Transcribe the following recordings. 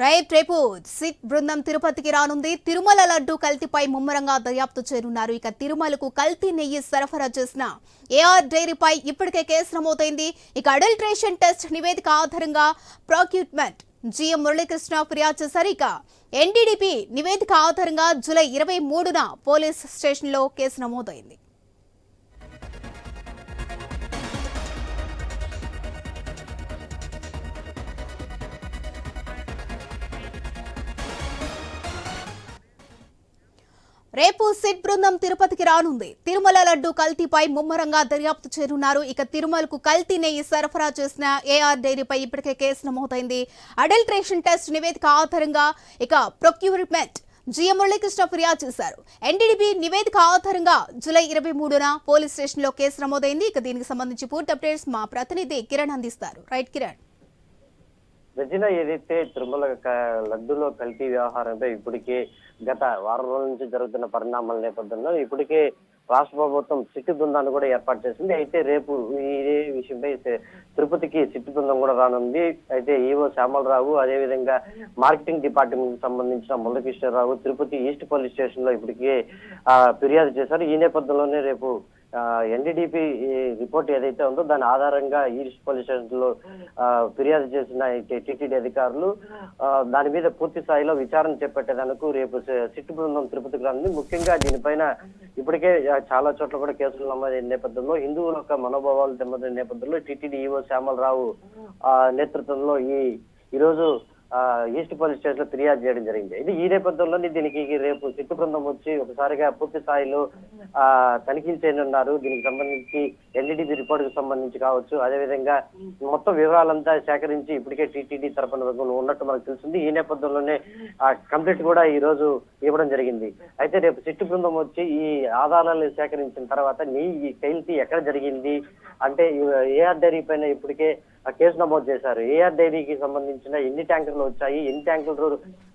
Right రేపు SIT బృందం తిరుపతికి రానుంది. తిరుమల లడ్డు కల్తీపై ముమ్మరంగా దర్యాప్తు చేరున్నారు. ఇక తిరుమలకు కల్తీ నెయ్యి సరఫరా చేసిన ఏఆర్ డైరీపై ఇప్పటికే కేసు నమోదైంది. ఇక అడల్ట్రేషన్ టెస్ట్ నివేదిక ఆధారంగా ప్రాక్యూట్మెంట్ జిఎం మురళీకృష్ణ ఫిర్యాదు చేశారు. ఇక ఎన్డీడీపీ నివేదిక ఆధారంగా జూలై ఇరవై మూడున పోలీస్ స్టేషన్లో కేసు నమోదైంది. రేపు సిట్ బృందం తిరుపతికి రానుంది. తిరుమల లడ్డు కల్తీపై ముమ్మరంగా దర్యాప్తు చేరున్నారు. ఇక తిరుమలకు కల్తీ నెయ్యి సరఫరా చేసిన ఏఆర్ డైరీపై ఇప్పటికే కేసు నమోదైంది. అడల్ట్రేషన్ టెస్ట్ నివేదిక ఆధారంగా ఇక ప్రొక్యూర్మెంట్ జిఎం మురళీకృష్ణ ఫిర్యాదు చేశారు. ఎన్డీడీబీ నివేదిక ఆధారంగా జూలై ఇరవై మూడున పోలీస్ స్టేషన్లో కేసు నమోదైంది. ఇక దీనికి సంబంధించి పూర్తి అప్డేట్స్ మా ప్రతినిధి కిరణ్ అందిస్తారు. రైట్ కిరణ్. రచన ఏదైతే తిరుమల లడ్డులో కల్తీ వ్యవహారంపై ఇప్పటికే గత వారం రోజుల నుంచి జరుగుతున్న పరిణామాల నేపథ్యంలో ఇప్పటికే రాష్ట్ర ప్రభుత్వం సిట్టు బృందాన్ని కూడా ఏర్పాటు చేసింది. అయితే రేపు ఇదే విషయంపై తిరుపతికి సిట్టు బృందం కూడా రానుంది. అయితే ఈవో శ్యామలరావు అదేవిధంగా మార్కెటింగ్ డిపార్ట్మెంట్ సంబంధించిన మురళకృష్ణరావు తిరుపతి ఈస్ట్ పోలీస్ స్టేషన్లో ఇప్పటికే ఫిర్యాదు చేశారు. ఈ నేపథ్యంలోనే రేపు ఎన్డీడీపీ రిపోర్ట్ ఏదైతే ఉందో దాని ఆధారంగా ఈస్ట్ పోలీస్ స్టేషన్లో ఫిర్యాదు చేసిన టీటీడీ అధికారులు దాని మీద పూర్తి స్థాయిలో విచారణ చేపట్టేందుకు రేపు సి- సిట్టు బృందం తిరుపతికి రానుంది ముఖ్యంగా దీనిపైన ఇప్పటికే చాలా చోట్ల కూడా కేసులు నమోదైన నేపథ్యంలో హిందువుల యొక్క మనోభావాలు దెబ్బతిన నేపథ్యంలో టీటీడీ ఈవో శ్యామలరావు నేతృత్వంలో ఈ ఈరోజు ఈస్ట్ పోలీస్ స్టేషన్లో ఫిర్యాదు చేయడం జరిగింది. ఇది ఈ నేపథ్యంలోనే దీనికి రేపు సిట్టు బృందం వచ్చి ఒకసారిగా పూర్తి స్థాయిలో ఆ తనిఖీలు చేయనున్నారు. దీనికి సంబంధించి ఎల్ఈడి రిపోర్ట్కు సంబంధించి కావచ్చు. అదేవిధంగా మొత్తం వివరాలంతా సేకరించి ఇప్పటికే టీటీడీ తరపున ఉన్నట్టు మనకు తెలిసింది ఈ నేపథ్యంలోనే ఆ కంప్లీట్ కూడా ఈ రోజు ఇవ్వడం జరిగింది. అయితే రేపు సిట్టు బృందం వచ్చి ఈ ఆధారాలు సేకరించిన తర్వాత నీ ఈ కైల్తీ ఎక్కడ జరిగింది? అంటే ఏ అడ్డరీ పైన ఇప్పటికే కేసు నమోదు చేశారు. ఏఆర్ డైరీకి సంబంధించిన ఎన్ని ట్యాంకర్లు వచ్చాయి ఎన్ని ట్యాంకర్లు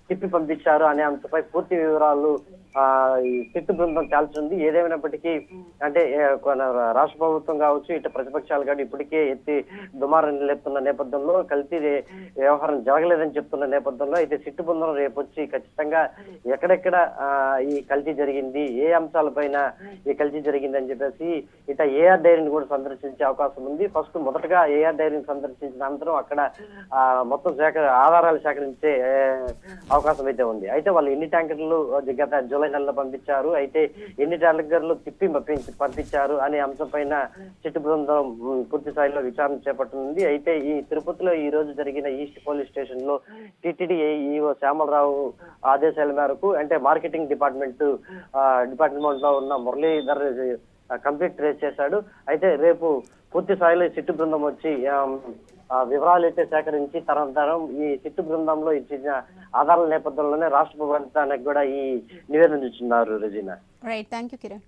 తిప్పి పంపించారు అనే అంశపై పూర్తి వివరాలు సిట్టు బృందం తేల్చుంది ఏదేమైనప్పటికీ అంటే రాష్ట్ర ప్రభుత్వం కావచ్చు ఇటు ప్రతిపక్షాలు కానీ ఇప్పటికే ఎత్తి దుమారం లేపుతున్న నేపథ్యంలో కల్తీ వ్యవహారం జరగలేదని చెప్తున్న నేపథ్యంలో అయితే సిట్టు బృందం రేపు వచ్చి ఖచ్చితంగా ఎక్కడెక్కడ ఈ కల్తీ జరిగింది ఏ అంశాలపైన ఈ కల్తీ జరిగింది అని చెప్పేసి ఇట ఏఆర్ డైరీని కూడా సందర్శించే అవకాశం ఉంది. ఫస్ట్ మొదటగా ఏఆర్ డైరీని సందర్శించిన అనంతరం అక్కడ మొత్తం సేకర ఆధారాలు సేకరించే అవకాశం అయితే ఉంది. అయితే వాళ్ళు ఎన్ని ట్యాంకర్లు గత జూలై నెలలో పంపించారు. అయితే ఎన్ని ట్యాంకర్లు తిప్పి పంపించారు అనే అంశం పైన చిట్టు బృందం పూర్తి స్థాయిలో విచారణ చేపట్టనుంది అయితే ఈ తిరుపతిలో ఈ రోజు జరిగిన ఈస్ట్ పోలీస్ స్టేషన్లో టిటిడి ఈఓ శ్యామలరావు ఆదేశాల మేరకు అంటే మార్కెటింగ్ డిపార్ట్మెంట్ డిపార్ట్మెంట్లో ఉన్న మురళీధర్ కంప్లీట్ ట్రేస్ చేశాడు. అయితే రేపు పూర్తి స్థాయిలో చిట్టు బృందం వచ్చి వివరాలు అయితే సేకరించి తరంతరం ఈ సిట్టు బృందంలో ఇచ్చిన ఆధారాల నేపథ్యంలోనే రాష్ట్ర ప్రభుత్వానికి కూడా ఈ నివేదన ఇచ్చిన్నారు Razina. Right thank you Kiran